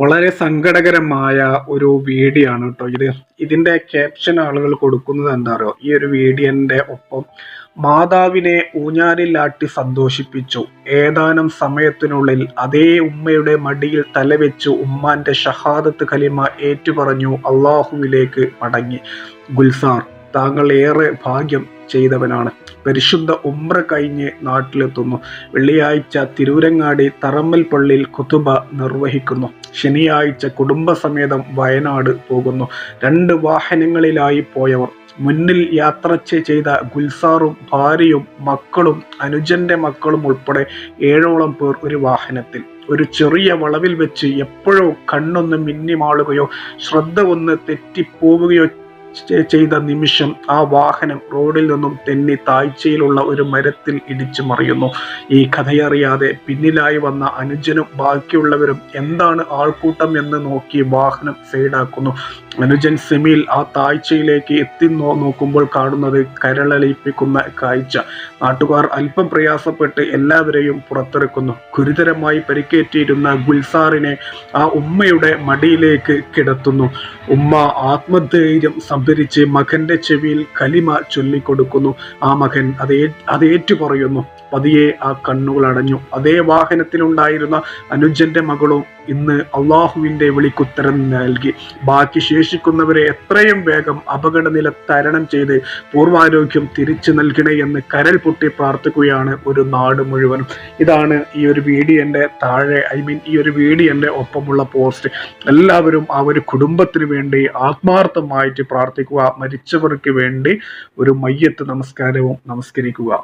വളരെ സങ്കടകരമായ ഒരു വീഡിയോ ആണ് കേട്ടോ ഇത്. ഇതിന്റെ ക്യാപ്ഷൻ ആളുകൾ കൊടുക്കുന്നത് എന്താ ഈ ഒരു വീഡിയോന്റെ ഒപ്പം മാതാവിനെ ഊഞ്ഞാലിലാട്ടി സന്തോഷിപ്പിച്ചു. ഏതാനും സമയത്തിനുള്ളിൽ അതേ ഉമ്മയുടെ മടിയിൽ തലവെച്ചു ഉമ്മാന്റെ ഷഹാദത്ത് കലിമ ഏറ്റുപറഞ്ഞു അള്ളാഹുവിലേക്ക് മടങ്ങി. ഗുൽസാർ താങ്കൾ ഏറെ ഭാഗ്യം ചെയ്തവനാണ്. പരിശുദ്ധ ഉമ്ര കഴിഞ്ഞ് നാട്ടിലെത്തുന്നു. വെള്ളിയാഴ്ച തിരൂരങ്ങാടി തറമ്മൽ പള്ളിയിൽ കുത്തുബ നിർവഹിക്കുന്നു. ശനിയാഴ്ച കുടുംബസമേതം വയനാട് പോകുന്നു. രണ്ട് വാഹനങ്ങളിലായി പോയവർ. മുന്നിൽ യാത്ര ചെയ്ത ഗുൽസാറും ഭാര്യയും മക്കളും അനുജന്റെ മക്കളും ഉൾപ്പെടെ ഏഴോളം പേർ ഒരു വാഹനത്തിൽ. ഒരു ചെറിയ വളവിൽ വെച്ച് എപ്പോഴോ കണ്ണൊന്ന് മിന്നിമാളുകയോ ശ്രദ്ധ ഒന്ന് തെറ്റിപ്പോവുകയോ ചെയ്ത നിമിഷം ആ വാഹനം റോഡിൽ നിന്നും തെന്നി താഴ്ചയിലുള്ള ഒരു മരത്തിൽ ഇടിച്ചു മറിയുന്നു. ഈ കഥയറിയാതെ പിന്നിലായി വന്ന അനുജനും ബാക്കിയുള്ളവരും എന്താണ് ആൾക്കൂട്ടം എന്ന് നോക്കി വാഹനം സൈഡാക്കുന്നു. അനുജൻ സെമിയിൽ ആ താഴ്ചയിലേക്ക് എത്തി നോക്കുമ്പോൾ കാണുന്നത് കരളലിപ്പിക്കുന്ന കാഴ്ച. നാട്ടുകാർ അല്പം പ്രയാസപ്പെട്ട് എല്ലാവരെയും പുറത്തിറക്കുന്നു ഗുരുതരമായി പരിക്കേറ്റിയിരുന്ന ഗുൽസാറിനെ ആ ഉമ്മയുടെ മടിയിലേക്ക് കിടത്തുന്നു. ഉമ്മ ആത്മധൈര്യം സംഭരിച്ച് മകന്റെ ചെവിയിൽ കലിമ ചൊല്ലിക്കൊടുക്കുന്നു. ആ മകൻ അതേ അതേറ്റു പറയുന്നു പതിയെ ആ കണ്ണുകൾ അടഞ്ഞു. അതേ വാഹനത്തിലുണ്ടായിരുന്ന അനുജന്റെ മകളും ഇന്ന് അള്ളാഹുവിന്റെ വിളിക്കുത്തരം നൽകി. ബാക്കി ശേഷിക്കുന്നവരെ എത്രയും വേഗം അപകടനില തരണം ചെയ്ത് പൂർവാരോഗ്യം തിരിച്ചു നൽകണേ എന്ന് കരൽ പൊട്ടി പ്രാർത്ഥിക്കുകയാണ് ഒരു നാട് മുഴുവനും ഇതാണ് ഈ ഒരു വീഡിയോന്റെ താഴെ ഐ മീൻ ഈ ഒരു വീഡിയോന്റെ ഒപ്പമുള്ള പോസ്റ്റ്. എല്ലാവരും ആ ഒരു കുടുംബത്തിന് വേണ്ടി ആത്മാർത്ഥമായിട്ട് പ്രാർത്ഥിക്കുക മരിച്ചവർക്ക് വേണ്ടി ഒരു മയ്യത്ത് നമസ്കാരവും നമസ്കരിക്കുക.